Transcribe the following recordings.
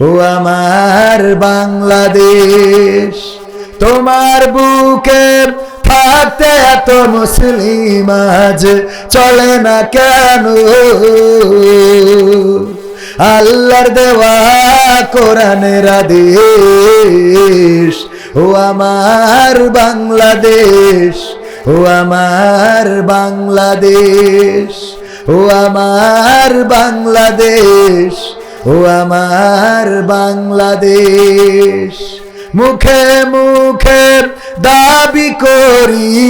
ও আমার বাংলাদেশ, তোমার বুকে থাকতে এত মুসলিম আজ চলে না কেন? আল্লাহর দেওয়া কোরআনের আদেশ, ও আমার বাংলাদেশ, ও আমার বাংলাদেশ, ও আমার বাংলাদেশ। ও আমার বাংলাদেশ, মুখে মুখে দাবি করি,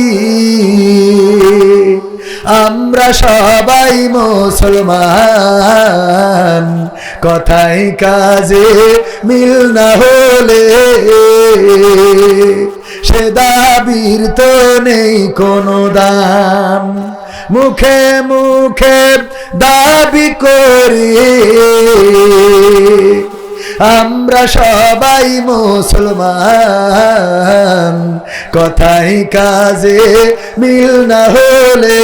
আমরা সবাই মুসলমান কথাই কাজে মিল না হলে সে দাবির তো নেই কোনো দাম। মুখে মুখে দাবি করি। আমরা সবাই মুসলমান। কথাই কাজে মিল না হলে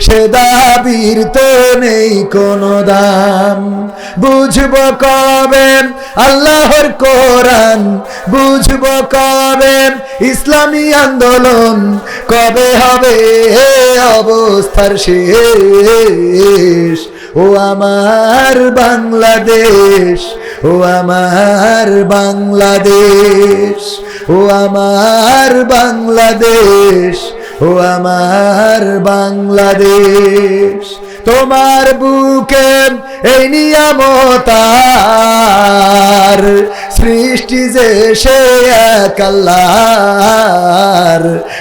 সে দাবির তো নেই কোনো দাম। বুঝব কবে আল্লাহর কোরআন? বুঝব কবে ইসলামী আন্দোলন? কবে হবে এ অবস্থার শেষ? ও আমার বাংলাদেশ, ও আমার বাংলাদেশ, ও আমার বাংলাদেশ। ও আমার বাংলাদেশ তোমার বুকে এই নিয়ামতার সৃষ্টি যে সে এক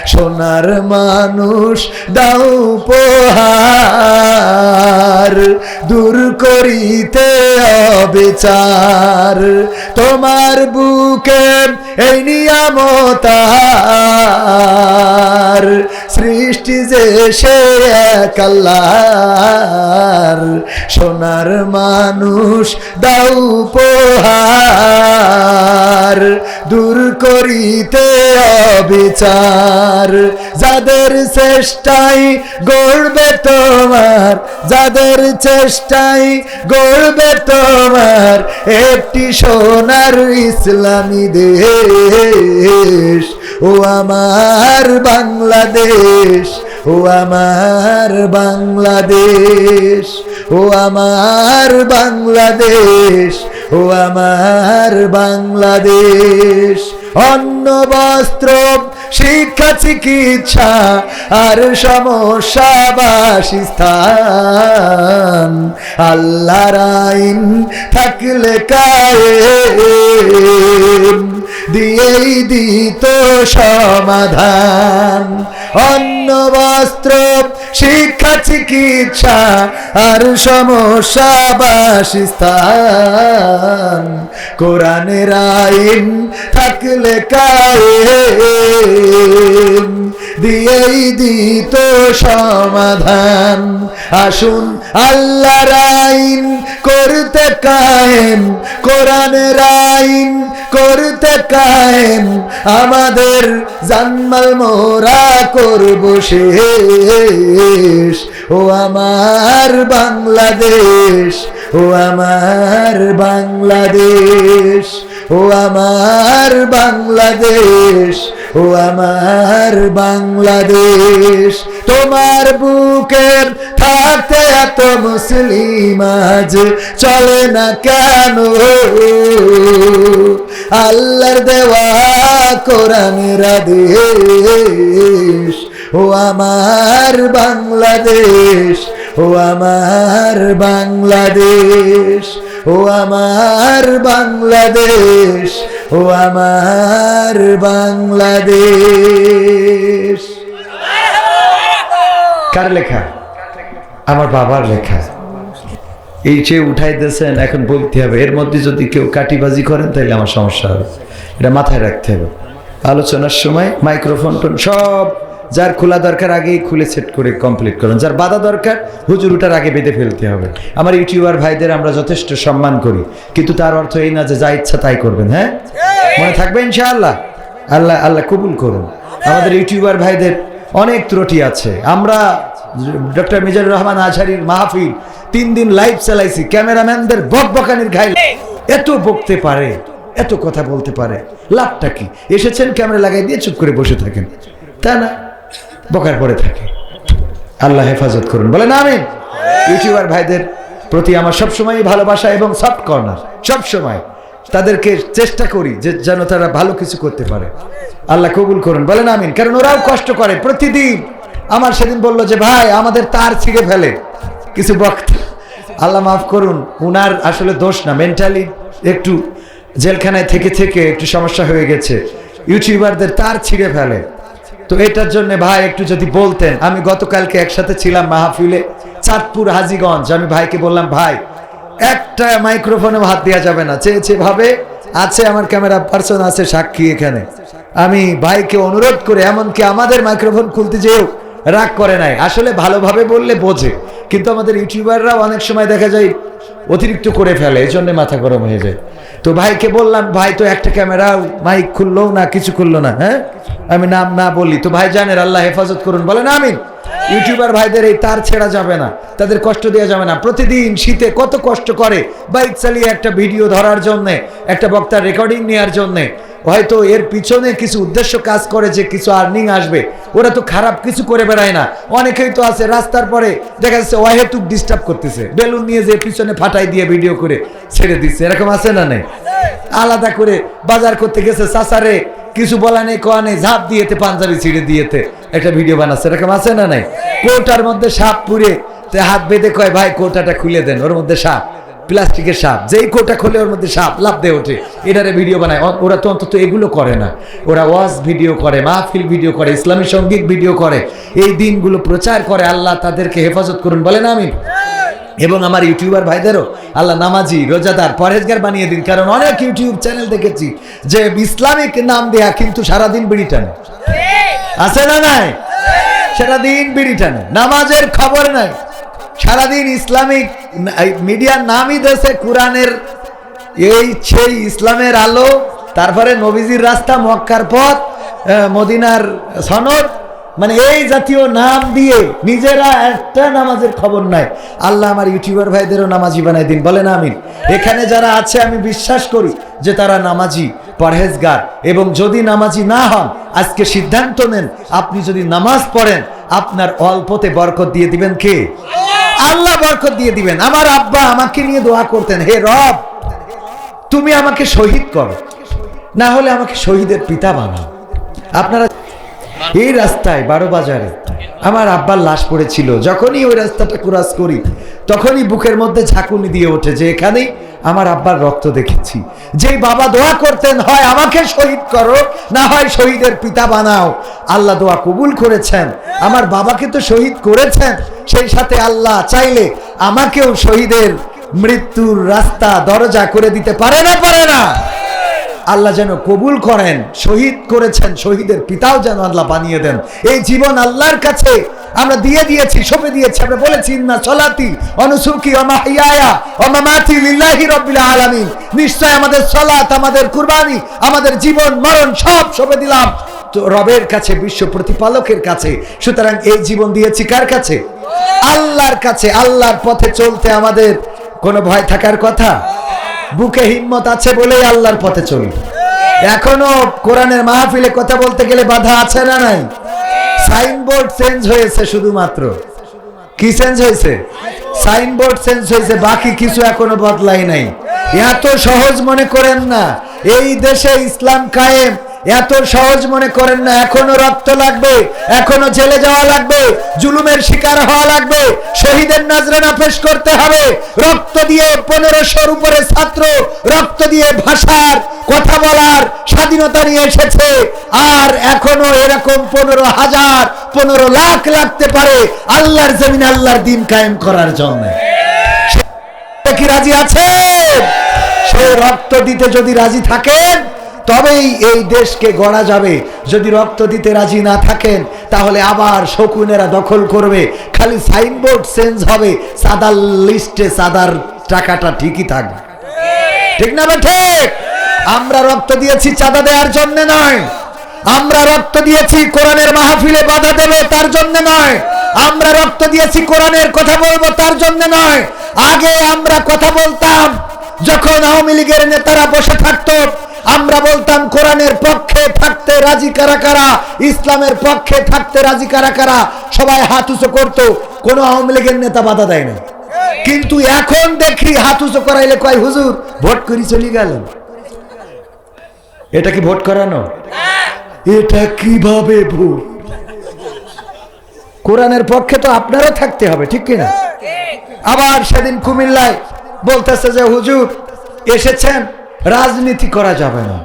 সোনার মানুষ দাও পোহার দূর করিতে অবিচার। তোমার বুকে এই নিয়ামতার সৃষ্টি যে সে এক সোনার মানুষ দাও পোহার দূর করিতে অবিচার। যাদের চেষ্টাই গড়বে তোমার, যাদের চেষ্টাই গড়বে তোমার, একটি সোনার ইসলামী দেশ। ও আমার বাংলাদেশ, ও আমার বাংলাদেশ, ও আমার বাংলাদেশ ও আমার বাংলাদেশ, অন্ন, বস্ত্র, শিক্ষা, চিকিৎসা আর সমস্যা বাসস্থান আল্লাহর আইন থাকলে কায়েম, দিয়েই দিত সমাধান। অন্ন, বস্ত্র শিক্ষা, চিকিৎসা আর সমস্যা বাসস্থান কোরআনের আইন থাকলে কায়েম, দিয়েই দিত সমাধান। আসুন আল্লাহর আইন করতে কায়েম, কোরআনের আইন করতে কায়েম। আমাদের জানমাল মোরা করব শেষ ও আমার বাংলাদেশ, ও আমার বাংলাদেশ, ও আমার বাংলাদেশ, ও আমার বাংলাদেশ। তোমার বুকে থাকতে এত মুসলিম আজ চলে না কেন? আল্লাহর দেওয়া কোরআনের আদেশ। ও আমার বাংলাদেশ, ও আমার বাংলাদেশ, ও আমার বাংলাদেশ, ও আমার বাংলাদেশ। কার লেখা? আমার বাবার লেখা। এই চেয়ে উঠাই দিয়েছেন, এখন বলতে হবে, এর মধ্যে যদি কেউ কাটিবাজি করেন তাহলে আমার সমস্যা হবে। এটা মাথায় রাখতে হবে। আলোচনার সময় মাইক্রোফোন সব যার খোলা দরকার আগেই খুলে সেট করে কমপ্লিট করুন। যার বাধা দরকার, হুজুর উঠার আগে বেঁধে ফেলতে হবে। আমার ইউটিউবার ভাইদের আমরা যথেষ্ট সম্মান করি, কিন্তু তার অর্থ এই না যে যা ইচ্ছা তাই করবেন হ্যাঁ? মনে থাকবে ইনশাআল্লাহ? আল্লাহ আল্লাহ কবুল করুন। আমাদের ইউটিউবার ভাইদের অনেক ত্রুটি আছে। আমরা ডক্টর মিজানুর রহমান আজহারির মাহফিল তিন দিন লাইভ চালাইছি, ক্যামেরাম্যানদের বক বকানির ঘাইল। এত বকতে পারে, এত কথা বলতে পারে, লাভটা কি? এসেছেন, ক্যামেরা লাগাই দিয়ে চুপ করে বসে থাকেন। তা না। বকার পরে থাকে। আল্লাহ হেফাজত করুন। বলেন আমি ইউটিউবার ভাইদের প্রতি আমার সবসময় ভালোবাসা এবং সফট কর্নার সবসময়। তাদেরকে চেষ্টা করি যে যেন তারা ভালো কিছু করতে পারে। আল্লাহ কবুল করুন। বলেন আমিন। কারণ ওরাও কষ্ট করে প্রতিদিন। আমার সেদিন বলল যে, ভাই, আমাদের তার ছিঁড়ে ফেলে। কিছু বক্তা, আল্লাহ মাফ করুন, উনার আসলে দোষ না। মেন্টালি একটু জেলখানায় থেকে থেকে একটু সমস্যা হয়ে গেছে। ইউটিউবারদের তার ছিঁড়ে ফেলে। তো এটার জন্য ভাই একটু যদি বলতেন, আমি গতকালকে একসাথে ছিলাম মাহফিলে চাঁদপুর হাজিগঞ্জ, আমি ভাইকে বললাম, ভাই, একটা মাইক্রোফোনে হাত দেওয়া যাবে না। চেয়েছে ভাবে, আছে আমার ক্যামেরা, পার্সন আছে সাক্ষী এখানে। আমি ভাইকে অনুরোধ করে, এমনকি আমাদের মাইক্রোফোন খুলতে যেও, রাগ করে নাই। আসলে ভালোভাবে বললে বোঝে, কিন্তু আমাদের ইউটিউবাররাও অনেক সময় দেখা যায় অতিরিক্ত করে ফেলে এই জন্যে মাথা গরম হয়ে যায়। তো ভাইকে বললাম, ভাই, তো একটা ক্যামেরা মাইক খুললো না, কিছু খুললো না হ্যাঁ? আমি নাম না বলি। তো ভাই জানের আল্লাহ হেফাজত করুন, বলেন, আমিন। ইউটিউবার ভাইদের এই তার ছেড়া যাবে না, তাদের কষ্ট দেওয়া যাবে না। প্রতিদিন শীতে কত কষ্ট করে বাইক চালিয়ে একটা ভিডিও ধরার জন্যে, একটা বক্তার রেকর্ডিং নেওয়ার জন্যে। হয়তো এর পিছনে কিছু উদ্দেশ্য কাজ করে যে কিছু আর্নিং আসবে, ওরা তো খারাপ কিছু করে বেড়ায় না। অনেকেই তো আছে রাস্তার পরে দেখা যাচ্ছে অহেতুক ডিস্টার্ব করতেছে। বেলুন নিয়ে যে পিছনে ফাটাই দিয়ে ভিডিও করে ছেড়ে দিচ্ছে। এরকম আছে না নেই? আলাদা করে বাজার করতে গেছে সাসারে কিছু বলা নেই, কোয়া নেই, ঝাঁপ দিয়েতে পাঞ্জাবি ছিঁড়ে দিয়েতে। একটা ভিডিও বানাচ্ছে, এরকম আছে না নাই? কোটার মধ্যে সাপ পুড়ে, তে হাত বেঁধে কয়, ভাই, কোটাটা খুলে দেন, ওর মধ্যে সাপ, প্লাস্টিকের সাপ, যেই কোটা খোলে ওর মধ্যে সাপ লাভ দিয়ে ওঠে, এটারে ভিডিও বানায়। ওরা তো অন্তত এগুলো করে না। ওরা ওয়াজ ভিডিও করে, মাহফিল ভিডিও করে, ইসলামী সংগীত ভিডিও করে। এই দিনগুলো প্রচার করে, আল্লাহ তাদেরকে হেফাজত করুন, বলেন আমি এবং আমার ইউটিউবার ভাইদেরও, আল্লাহ নামাজি, রোজাদার পরেজগার বানিয়ে দিন, কারণ অনেক ইউটিউব চ্যানেল দেখেছি যে ইসলামিক নাম দেয়া কিন্তু সারাদিন বিড়ি টানে। আছে না নাই? সারাদিন বিড়ি টানে নামাজের খবর নাই। সারাদিন ইসলামিক মিডিয়ার নামই দেশে কোরআনের এই সেই ইসলামের আলো। তারপরে নবীজির রাস্তা মক্কার পথ মদিনার সনদ মানে এই জাতীয় নাম দিয়ে নিজেরা একটা নামাজের খবর নাই। আল্লাহ আমার ইউটিউবার ভাইদেরও নামাজি বানাই দিন, বলেন আমিন। এখানে যারা আছে, আমি বিশ্বাস করি যে তারা নামাজি, পরহেজগার, এবং যদি নামাজি না হন, আজকে সিদ্ধান্ত নেন, আপনি যদি নামাজ পড়েন, আপনার অল্পতে বরকত দিয়ে দিবেন কে? আল্লাহ বরকত দিয়ে দিবেন। আমার আব্বা আমাকে নিয়ে দোয়া করতেন, হে রব, তুমি আমাকে শহীদ করো। না হলে আমাকে শহীদের পিতা বানাও। আপনারা এই রাস্তায়, বারো বাজারে আমার আব্বার লাশ পড়েছিল। যখনই ওই রাস্তাটা ক্রস করি, তখনই বুকের মধ্যে ঝাঁকুনি দিয়ে ওঠে যে এখানেই আমার আব্বার রক্ত দেখেছি। যে বাবা দোয়া করতেন, হয় আমাকে শহীদ করো, না হয় শহীদের পিতা বানাও। আল্লাহ দোয়া কবুল করেছেন। আমার বাবাকে তো শহীদ করেছেন। সেই সাথে আল্লাহ চাইলে আমাকেও শহীদের মৃত্যুর রাস্তা, দরজা করে দিতে পারে না পারে না। আল্লাহ যেন কবুল করেন, শহীদ করেছেন, শহীদের পিতাও যেন আল্লাহ বানিয়ে দেন। এই জীবন আল্লাহর কাছে আমরা দিয়ে দিয়েছি, সঁপে দিয়েছি। আমরা বলেছি না সলাতি অনুসুকি অমাহিয়ায়া অমামাতি লিল্লাহি রব্বিল আলামিন। নিশ্চয় আমাদের সলাত আমাদের কুরবানি, আমাদের জীবন, মরণ সব সঁপে দিলাম। তো রবের কাছে, বিশ্ব প্রতিপালকের কাছে, সুতরাং এই জীবন দিয়েছি কার কাছে? আল্লাহর কাছে, আল্লাহর পথে চলতে আমাদের কোনো ভয় থাকার কথা? বুকে হিম্মত আছে বলেই আল্লাহর পথে চলি। এখনও কোরআনের মাহফিলে কথা বলতে গেলে বাধা আছে না নাই? সাইনবোর্ড চেঞ্জ হয়েছে শুধুমাত্র। কি চেঞ্জ হয়েছে? সাইনবোর্ড চেঞ্জ হয়েছে, বাকি কিছু এখনও বদলাই নাই। এত সহজ মনে করেন না, এই দেশে ইসলাম কায়েম। এত সহজ মনে করেন না, এখনও রক্ত লাগবে, এখনও জেলে যাওয়া লাগবে, জুলুমের শিকার হওয়া লাগবে, শহীদের নাজরানা পেশ করতে হবে, রক্ত দিয়ে পনেরোশোর উপরে ছাত্র, রক্ত দিয়ে ভাষার, কথা বলার স্বাধীনতা নিয়ে এসেছে। আর এখনও এরকম পনেরো হাজার, পনেরো লাখ লাগতে পারে আল্লাহর জমিন আল্লাহর দিন কায়েম করার জন্য। কি রাজি আছে সে রক্ত দিতে যদি রাজি থাকেন তবেই এই দেশকে গড়া যাবে। যদি রক্ত দিতে রাজি না থাকেন, তাহলে আবার শকুনেরা দখল করবে। খালি সাইনবোর্ড চেঞ্জ হবে। সাদার লিস্টে সাদার টাকাটা ঠিকই থাকবে। ঠিক না বেঠে আমরা রক্ত দিয়েছি চাঁদা দেওয়ার জন্য নয়। আমরা রক্ত দিয়েছি কোরআনের মাহফিলে বাধা দেবে তার জন্য নয়। আমরা রক্ত দিয়েছি কোরআনের কথা বলব তার জন্য নয়। আগে আমরা কথা বলতাম, যখন আওয়ামী লীগের নেতারা বসে থাকতো আমরা বলতাম কোরআনের পক্ষে থাকতে রাজি কারা কারা? ইসলামের পক্ষে থাকতে রাজি কারা কারা? সবাই হাত উঁচু করতো কোনো আওয়ামী লীগের নেতা বাধা দেয় না কিন্তু এখন দেখি হাত উঁচু করাইলে কয় হুজুর ভোট করি চলে গেলেন এটা কি ভোট করানো? এটা কীভাবে ভোট? কোরআনের পক্ষে তো আপনারও থাকতে হবে ঠিক কিনা? আবার সেদিন কুমিল্লায় বলতেছে যে হুজুর এসেছেন? রাজনীতি করা যাবে না।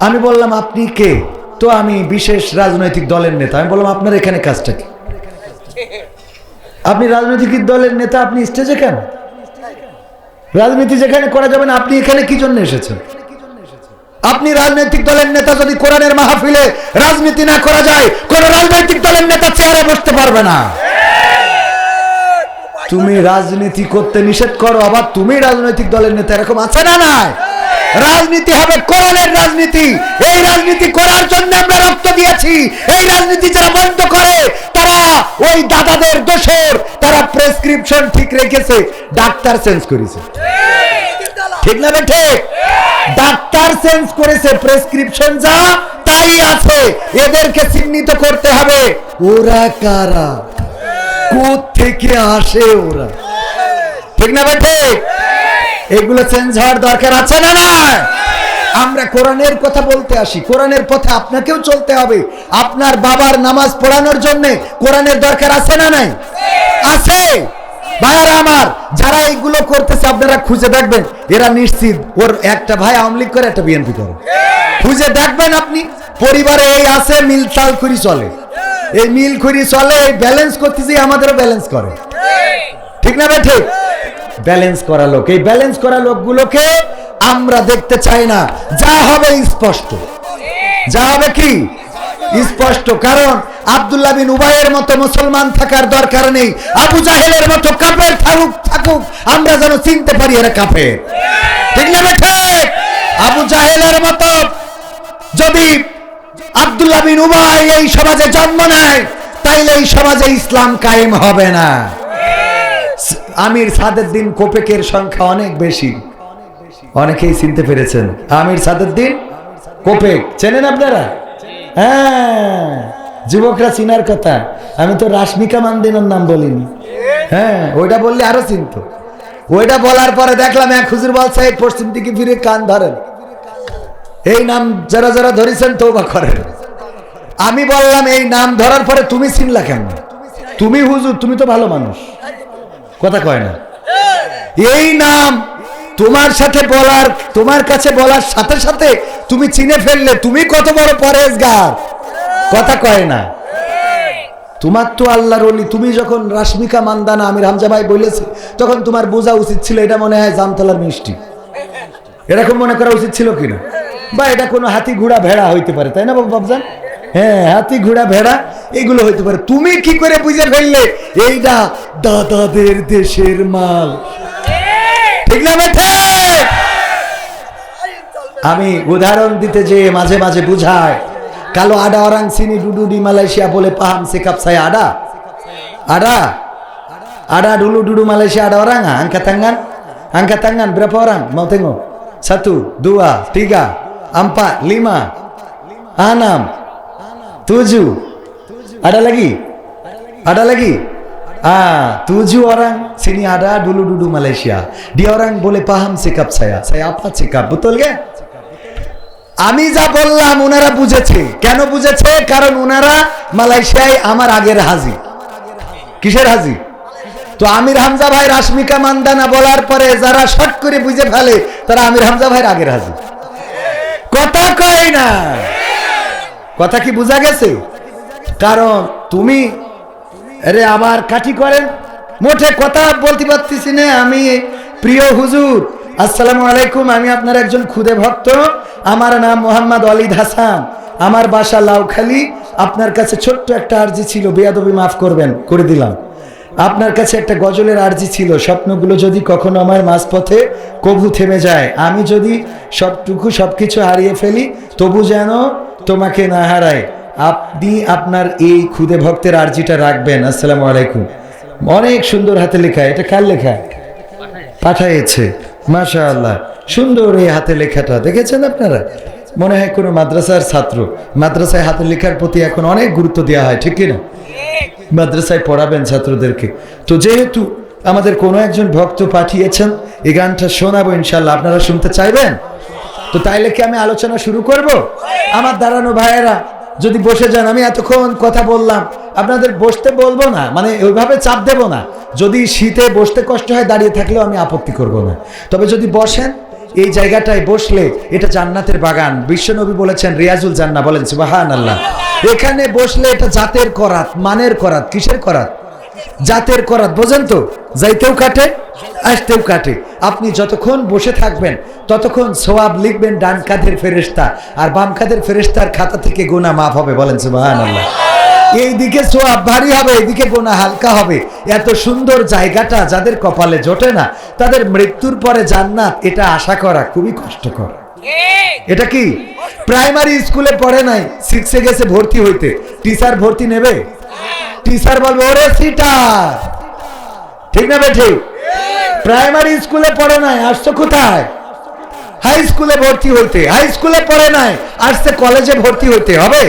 আমি বললাম, আপনি কে? তো আমি বিশেষ রাজনৈতিক দলের নেতা। আমি বললাম, আপনার এখানে কাজটা কি? আপনি রাজনৈতিক দলের নেতা, আপনি স্টেজে কেন? রাজনীতি যেখানে করা যাবে না, আপনি এখানে কি জন্য এসেছেন? আপনি রাজনৈতিক দলের নেতা, যদি কোরআনের মাহফিলে রাজনীতি না করা যায়, কোন রাজনৈতিক দলের নেতা চেয়ারে বসতে পারবে না। তুমি রাজনীতি করতে নিষেধ করো, আবার তুমি রাজনৈতিক দলের নেতা, এরকম আছে না নাই? রাজনীতি হবে কোরআনের রাজনীতি। এই রাজনীতি করার জন্য আমরা রক্ত দিয়েছি। এই রাজনীতি যারা বন্ধ করে, তারা ওই দাদাদের দোষর, তারা প্রেসক্রিপশন ঠিক রেখেছে, ডাক্তার চেঞ্জ করেছে। ঠিক না বেঠে? ডাক্তার চেঞ্জ করেছে প্রেসক্রিপশন যা তাই আছে। এদেরকে চিহ্নিত করতে হবে, ওরা কারা? থেকে আসে ওরা? ঠিক না বেঠে? এগুলো চেঞ্জ হওয়ার দরকার আছে না না আমরা কোরআনের কথা বলতে আসি, কোরআনের পথে আপনাকেও চলতে হবে। আপনার বাবার নামাজ পড়ানোর জন্য কোরআনের দরকার আছে না নাই? আছে। ভাইয়ারা আমার, যারা এইগুলো করতেছে, আপনারা খুঁজে দেখবেন, এরা নিশ্চিত, ওর একটা ভাই আওয়ামী লীগ করে, একটা বিএনপি করে। খুঁজে দেখবেন আপনি, পরিবারে এই আছে, মিল চাল করি চলে। এই মিল করি চলে, এই ব্যালেন্স করতেছে আমাদেরও ব্যালেন্স করে। ঠিক না ভাই, ঠিক? ব্যালেন্স করা লোক। এই ব্যালেন্স করা লোকগুলোকে আমরা দেখতে চাই না। যা হবে স্পষ্ট। যা হবে কি? স্পষ্ট। কারণ আব্দুল্লাহ বিন উবাইয়ের মতো মুসলমান থাকার দরকার নেই। আবু জাহেলের মতো কাফের থাকুক থাকুক, আমরা যেন চিনতে পারি এরা কাফের। ঠিক না বেঠে? আবু জাহেলের মতো যদি আব্দুল্লাহ বিন উবাই এই সমাজে জন্ম নেয়, তাইলে এই সমাজে ইসলাম কায়েম হবে না। আমির সাদের দিন কোপেকের সংখ্যা অনেক বেশি। অনেকেই চিনতে পেরেছেন। আমির সাদের দিন কোপেক, চেনেন আপনারা? হ্যাঁ যুবকরা চিনার কথা। আমি তো রাশ্মিকা মান্দিনের নাম বলিনি। হ্যাঁ ওইটা বললে আরও চিনত। ওইটা বলার পরে দেখলাম এক হুজুর বলছে সাহেব পশ্চিম দিকে ফিরে কান ধরেন। এই নাম যারা যারা ধরেছেন তৌবা করেন। আমি বললাম, এই নাম ধরার পরে তুমি চিনলা কেন? তুমি হুজুর, তুমি তো ভালো মানুষ। কথা কয় না। এই নাম তোমার সাথে বলার, তোমার কাছে বলার সাথে সাথে তুমি চিনে ফেললে তুমি কত বড় পরেজগার কথা কয় না। তোমার তো আল্লাহর অলি, তুমি যখন রাশ্মিকা মান্দানা, আমির হামজা ভাই বলেছে, তখন তোমার বোঝা উচিত ছিল এটা মনে হয় জামতলার মিষ্টি। এরকম মনে করা উচিত ছিল কিনা? বা এটা কোনো হাতি ঘোড়া ভেড়া হইতে পারে, তাই না বাবু বাবজান? হ্যাঁ হাতি ঘোড়া ভেড়া এগুলো হইতে পারে। তুমি কি করে বুঝে ফেললে? এইটা দাদাদের দেশের মাল। ঠিক না আমি উদাহরণ দিতে যে মাঝে মাঝে বুঝায় কালো আডা অরাং সিনি ডুডুডি, মালয়েশিয়া বলে পাহাম শেখাপ সাই আডা? আডা? আডা, ডুলু, ডুডু, মালয়েশিয়া, আডা, অরাং আঙ্কা তাঙ্গান আঙ্কা তাঙ্গান ব্রেপা, অরাং মাউতেং ছাতু, দুয়া, টিগা, আম্পা, লিমা, আনাম, তুজু ada lagi? Ada lagi? Ah tujuh orang. Sini ada dulu dulu Malaysia. Dia orang boleh paham sikap saya. Saya apa sikap? Betul ke? আমি যা বললাম ওনারা বুঝেছে কেন বুঝেছে কারণ ওনারা মালয়েশিয়ায় আমার আগের হাজি কিসের হাজি তো আমির হামজা ভাই রাশমিকা মান্দানা বলার পরে যারা শর্ট করে বুঝে ফেলে, তারা আমির হামজা ভাইয়ের আগের হাজি। কথা কয় না। কথা কি বোঝা গেছে? কারণ তুমি আরে আবার কাঠি করেন মোটে কথা বলতে পারতেছি না, আমি প্রিয় হুজুর। আসসালামু আলাইকুম, আমি আপনার একজন খুদে ভক্ত। আমার নাম মোহাম্মদ অলিদ হাসান। আমার বাসা লাউখালি। আপনার কাছে ছোট্ট একটা আর্জি ছিল, বেয়াদবি মাফ করবেন, করে দিলাম। আপনার কাছে একটা গজলের আর্জি ছিল, স্বপ্নগুলো যদি কখনো আমার মাঝপথে কবু থেমে যায়, আমি যদি সবটুকু সবকিছু হারিয়ে ফেলি, তবু যেন তোমাকে না হারায়। আপনি আপনার এই খুদে ভক্তের আর্জিটা রাখবেন। আসসালামু আলাইকুম। অনেক সুন্দর হাতে লেখা, এটা কার লেখা? পাঠাইছে মাশা আল্লাহ সুন্দর এই হাতে লেখাটা, দেখেছেন আপনারা? মনে হয় কোনো মাদ্রাসার ছাত্র। মাদ্রাসায় হাতে লেখার প্রতি এখন অনেক গুরুত্ব দেওয়া হয়, ঠিক কিনা? মাদ্রাসায় পড়াবেন ছাত্রদেরকে। তো যেহেতু আমাদের কোনো একজন ভক্ত পাঠিয়েছেন, এই গানটা শোনাবো ইনশাল্লাহ আপনারা শুনতে চাইবেন? তো তাইলে কি আমি আলোচনা শুরু করব? আমার দাঁড়ানো ভাইয়েরা যদি বসে যান, আমি এতক্ষণ কথা বললাম। আপনাদের বসতে বলব না মানে ওইভাবে চাপ দেব না। যদি শীতে বসতে কষ্ট হয়, দাঁড়িয়ে থাকলেও আমি আপত্তি করব না। তবে যদি বসেন, এই জায়গাটায় বসলে এটা জান্নাতের বাগান। বিশ্বনবী বলেছেন, রিয়াজুল জান্না বলেন সুবাহান আল্লাহ এখানে বসলে এটা জাতের করাত, মানের করাত, কিসের করাত? জাতের করাত, বোঝেন তো? যাইতেও কাটে, আসতেও কাটে। আপনি যতক্ষণ বসে থাকবেন, ততক্ষণ সোয়াব লিখবেন ডান কাঁধের ফেরেস্তা আর বাম কাঁধের ফেরেস্তার খাতা থেকে গোনা মাফ হবে, বলেন সুবাহান আল্লাহ এইদিকে সোয়াব ভারী হবে, এইদিকে গোনা হালকা হবে। এত সুন্দর জায়গাটা যাদের কপালে জোটে না, তাদের মৃত্যুর পরে জান্নাত, এটা আশা করা খুবই কষ্টকর। এটা কি? প্রাইমারি স্কুলে পড়ে নাই, সিক্সে গেছে ভর্তি হইতে। টিচার ভর্তি নেবে? টিচার বলবে, ওরে সিটার। ঠিক না বেঠে? প্রাইমারি স্কুলে পড়ে নাই, আসছো কোথায়? হাই স্কুলে ভর্তি হইতে, হাই স্কুলে পড়ে নাই, আসছে কলেজে ভর্তি হইতে, হবে?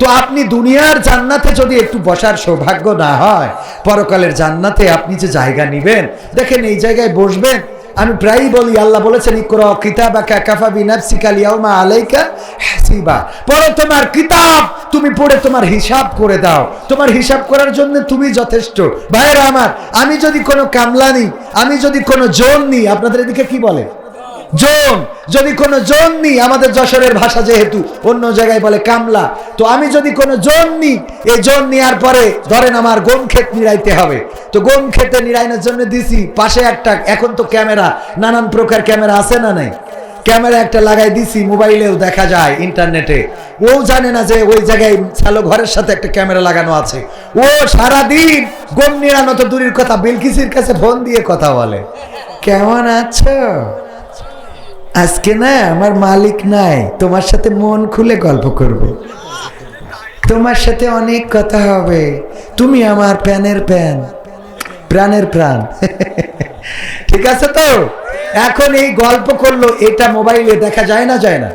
তো আপনি দুনিয়ার জান্নাতে যদি একটু বসার সৌভাগ্য না হয়, পরকালের জান্নাতে আপনি যে জায়গা নিবেন, দেখেন এই জায়গায় বসবেন, আমি প্রায়ই বলি, আল্লাহ বলেছেন, ইকরা কিতাবাকা কাফা বিনাফসিকা লিয়াউমা আলাইকা হাসিবা। পড়ো তোমার কিতাব তুমি পড়ে তোমার হিসাব করে দাও। তোমার হিসাব করার জন্য তুমি যথেষ্ট। ভাইয়েরা আমার, আমি যদি কোনো কামলা নিই আমি যদি কোনো জোন নিই, আপনাদের এদিকে কি বলে? জোন যদি কোনো জোন নিই, আমাদের যশোরের ভাষা যেহেতু অন্য জায়গায় বলে কামলা। তো আমি যদি কোনো জোন নিই এই জোন নেওয়ার পরে ধরেন আমার গম ক্ষেত নিড়াইতে হবে। তো গম খেতে নিড়াইনের জন্য দিছি পাশে একটা, এখন তো ক্যামেরা, নানান প্রকার ক্যামেরা আছে না নাই? ক্যামেরা একটা লাগাই দিছি, মোবাইলেও দেখা যায় ইন্টারনেটে। ও জানে না যে ওই জায়গায় চালো ঘরের সাথে একটা ক্যামেরা লাগানো আছে। ও সারাদিন গম নিড়ানো তো দূরের কথা, বিলকিসির কাছে ফোন দিয়ে কথা বলে। কেমন আছো? আজকে না আমার মালিক নাই, তোমার সাথে মন খুলে গল্প করব। তোমার সাথে অনেক কথা হবে। তুমি আমার প্যানের প্যান, প্রাণের প্রাণ। ঠিক আছে তো? এখন এই গল্প করল, এটা মোবাইলে দেখা যায় না যায় না?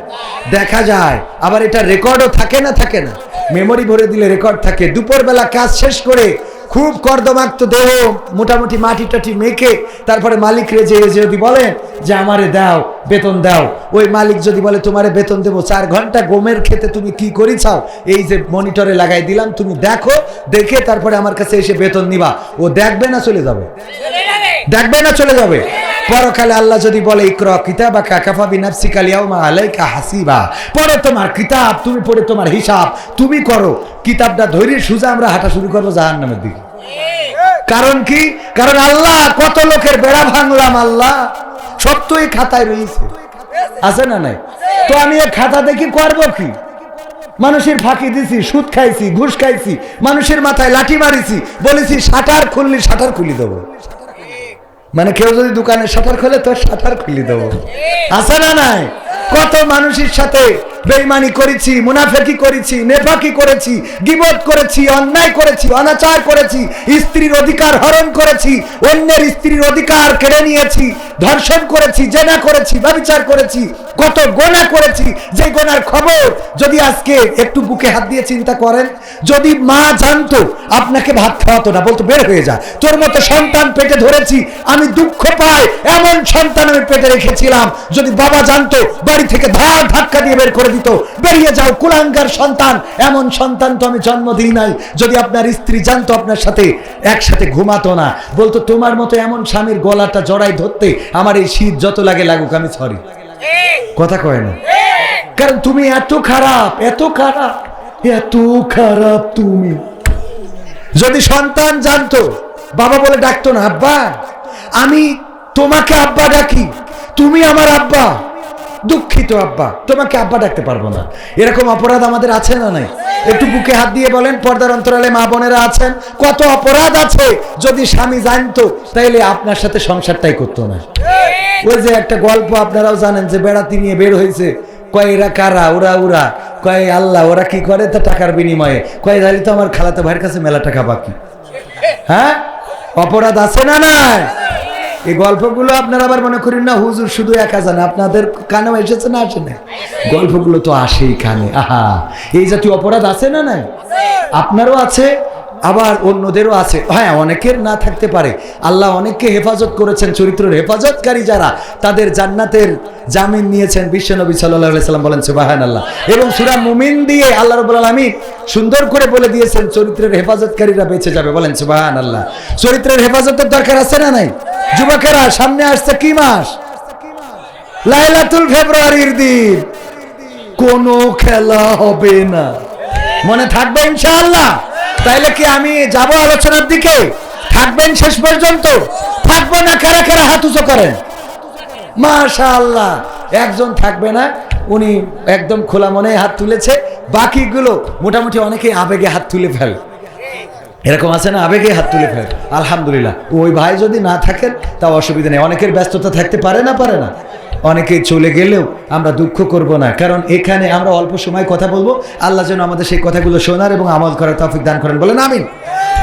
দেখা যায়। আবার এটা রেকর্ডও থাকে না থাকে না? মেমোরি ভরে দিলে রেকর্ড থাকে। দুপুরবেলা কাজ শেষ করে খুব কর্দমাক্ত দেহ মোটামুটি মাটি টাটি মেখে তারপরে মালিক রে যে যদি বলেন যে আমারে দাও, বেতন দাও। ওই মালিক যদি বলে, তোমারে বেতন দেবো, চার ঘণ্টা গমের খেতে তুমি কি করি চাও এই যে মনিটরে লাগাই দিলাম, তুমি দেখো, দেখে তারপরে আমার কাছে এসে বেতন নিবা। ও দেখবে না চলে যাবে? দেখবে না চলে যাবে? পরকালে আল্লাহ যদি বলে, ইকর কিতাবা কাকাফা বিনাফসিকা লিয়াউমা আলাইকা হাসিবা। পড়ে তোমার কিতাব, তুমি পড়ে তোমার হিসাব, তুমি করো। কিতাবটা ধরে সুজা আমরা হাঁটা শুরু করব জাহান্নামের দিকে। কারণ কি? কারণ আল্লাহ কত লোকের বেড়া ভাঙলাম আল্লাহ? এই খাতায় রয়েছে। আছে না নাই? তো আমি এই খাতা দেখি করব কি? মানুষের ফাঁকি দিছি সুদ খাইছি ঘুষ খাইছি মানুষের মাথায় লাঠি মারিছি বলেছি শাটার খুললি শাটার খুলি দেবো। মানে কেউ যদি দোকানে শাটার খোলে তো শাটার খুলি দেবো। আছে না নাই? কত মানুষের সাথে বেইমানি করেছি, মুনাফেকি করেছি, নেফাকি করেছি, গিবত করেছি, অন্যায় করেছি, অনাচার করেছি, স্ত্রীর অধিকার হরণ করেছি, অন্যের স্ত্রীর অধিকার কেড়ে নিয়েছি, ধর্ষণ করেছি, জেনা করেছি ব্যবচার করেছি। কত গোনা করেছি যে গোনার খবর যদি আজকে একটু বুকে হাত দিয়ে চিন্তা করেন, যদি মা জানতো আপনাকে ভাত খাওয়াতো না, বলতো, বের হয়ে যা, তোর মতো সন্তান পেটে ধরেছি, আমি দুঃখ পাই, এমন সন্তান আমি পেটে রেখেছিলাম, যদি বাবা জানতো, বাড়ি থেকে ধার ধাক্কা দিয়ে বের করে দিত, বেরিয়ে যাও, কুলাঙ্গার সন্তান, এমন সন্তান তো আমি জন্ম দিই নাই, যদি আপনার স্ত্রী জানতো আপনার সাথে, একসাথে ঘুমাতো না, বলতো, তোমার মতো এমন স্বামীর গলাটা জড়াই ধরতে, আমার এই শীত যত লাগে লাগুক, আমি সরি কথা কয় না। কারণ তুমি এত খারাপ এত খারাপ এত খারাপ তুমি। যদি সন্তান জানতো, বাবা বলে ডাকতো না, আব্বা, আমি তোমাকে আব্বা ডাকি, তুমি আমার আব্বা। দুঃখিত আব্বা, তোমাকে আব্বা ডাকতে পারব না। এরকম অপরাধ আমাদের আছে না নাই? একটু বুকে হাত দিয়ে বলেন, পর্দার অন্তরালে মা বোনেরা আছেন? কত অপরাধ আছে? যদি স্বামী জানতো, তাইলে আপনার সাথে সংসারটাই করতো না। ওই যে একটা গল্প আপনারাও জানেন যে বেড়াতি নিয়ে বের হয়েছে কয়, এরা কারা? ওরা ওরা। কয়, আল্লাহ, ওরা কি করে? তা টাকার বিনিময়ে। কয় তাহলে তো আমার খালাতো ভাইয়ের কাছে মেলা টাকা বাকি। হ্যাঁ? অপরাধ আছে না নাই? এই গল্পগুলো আপনার আবার মনে করেন না, হুজুর শুধু একা জানে আপনাদের কানেও এসেছে না, আসে না গল্পগুলো তো আসেই কানে, আহা। এই জাতীয় অপরাধ আছে না নাই? আপনারও আছে? আবার অন্যদেরও আছে। হ্যাঁ অনেকের না থাকতে পারে। আল্লাহ অনেককে হেফাজত করেছেন, চরিত্রের হেফাজতকারী যারা, তাদের জান্নাতের জামিন নিয়েছেন বিশ্বনবী সাল্লাহ সাল্লাম বলেন সুবাহান আল্লাহ এবং সুরা মুমিন দিয়ে আল্লাহ রবুল আলমী সুন্দর করে বলে দিয়েছেন, চরিত্রের হেফাজতকারীরা বেঁচে যাবে। বলেন সুবাহান আল্লাহ চরিত্রের হেফাজতের দরকার আছে না নাই? যুবকেরা, সামনে আসছে কি মাস? লাইলাতুল ফেব্রুয়ারির দিন। কোনো খেলা হবে না। মনে থাকবে ইনশাআল্লাহ। তাইলে কি আমি যাব আলোচনার দিকে? থাকবেন শেষ পর্যন্ত? থাকব না কারা কারা হাত উঁচু করেন। মাশাআল্লাহ, একজন থাকবে না, উনি একদম খোলা মনে হাত তুলেছে। বাকিগুলো মোটামুটি অনেকে আবেগে হাত তুলে ফেলে। এরকম আছে না? আবেগে হাত তুলে ফেলে আলহামদুলিল্লাহ। ওই ভাই যদি না থাকেন তা অসুবিধা নেই। অনেকের ব্যস্ততা থাকতে পারে না পারে না। অনেকে চলে গেলেও আমরা দুঃখ করব না। কারণ এখানে আমরা অল্প সময় কথা বলব। আল্লাহ যেন আমাদের সেই কথাগুলো শোনার এবং আমল করার তফিক দান করেন। বলেন আমিন।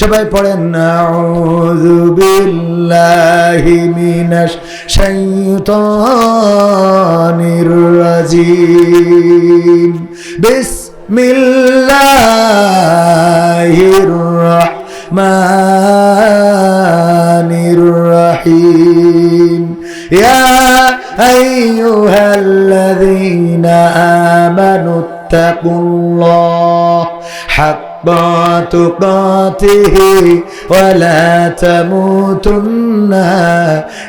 সবাই পড়েন আউযু বিল্লাহি মিনাশ শাইতানির রাজিম। বিসমিল্লাহির রাহমানির রাহিম। ইয়া আইয়ুহাল্লাযীনা আমানু ইত্তাকুল্লাহ حق تقاته ولا تموتن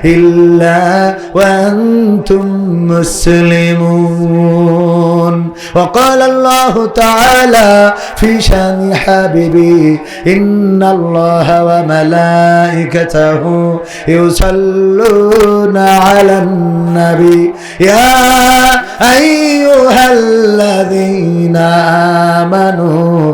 إلا وأنتم مسلمون. وقال الله تعالى في شأن حبيبي إن الله وملائكته يصلون على النبي. يا أيها الذين آمنوا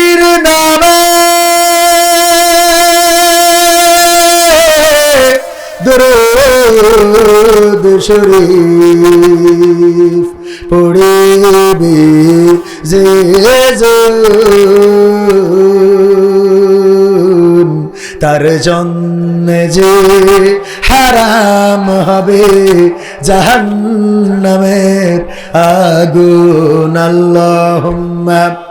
নবীর নামে দরুদ পড়িবি যে তার জন্য যে হারাম হবে জাহান্নামের আগুন। আল্লাহুম্মা